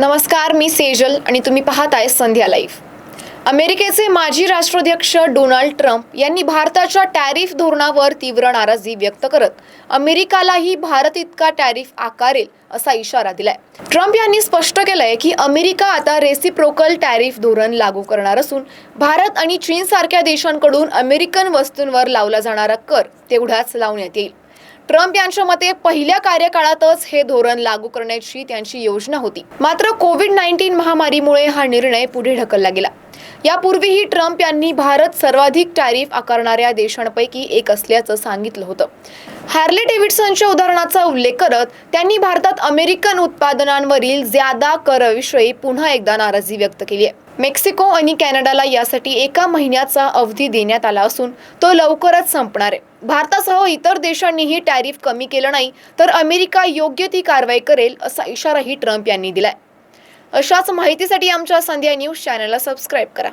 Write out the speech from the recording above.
नमस्कार मी सेजल आणि तुम्ही पाहताय संध्या लाईव्ह. अमेरिकेचे माजी राष्ट्राध्यक्ष डोनाल्ड ट्रम्प यांनी भारताच्या टॅरिफ धोरणावर तीव्र नाराजी व्यक्त करत अमेरिकालाही भारत इतका टॅरिफ आकारेल असा इशारा दिलाय. ट्रम्प यांनी स्पष्ट केलंय की अमेरिका आता रेसिप्रोकल टॅरिफ धोरण लागू करणार असून भारत आणि चीन सारख्या देशांकडून अमेरिकन वस्तूंवर लावला जाणारा कर तेवढाच लावण्यात येईल. ट्रम्प यांच्या मते पहिल्या कार्यकाळातच हे धोरण लागू करण्याची त्यांची योजना होती. मात्र कोविड नाईन्टीन महामारीमुळे हा निर्णय पुढे ढकलला गेला. यापूर्वीही ट्रम्प यांनी भारत सर्वाधिक टॅरिफ आकारणाऱ्या देशांपैकी एक असल्याचं सांगितलं होतं. हार्ले डेव्हिडसनच्या उदाहरणाचा उल्लेख करत त्यांनी भारतात अमेरिकन उत्पादनांवरील ज्यादा करविषयी पुन्हा एकदा नाराजी व्यक्त केली आहे. मेक्सिको आणि कॅनडाला यासाठी एका महिन्याचा अवधी देण्यात आला असून तो लवकरच संपणार आहे. भारतासह इतर देशांनीही टॅरिफ कमी केलं नाही तर अमेरिका योग्य ती कारवाई करेल असा इशाराही ट्रम्प यांनी दिलाय. अशाच माहितीसाठी आमच्या संध्या न्यूज चॅनलला सबस्क्राईब करा.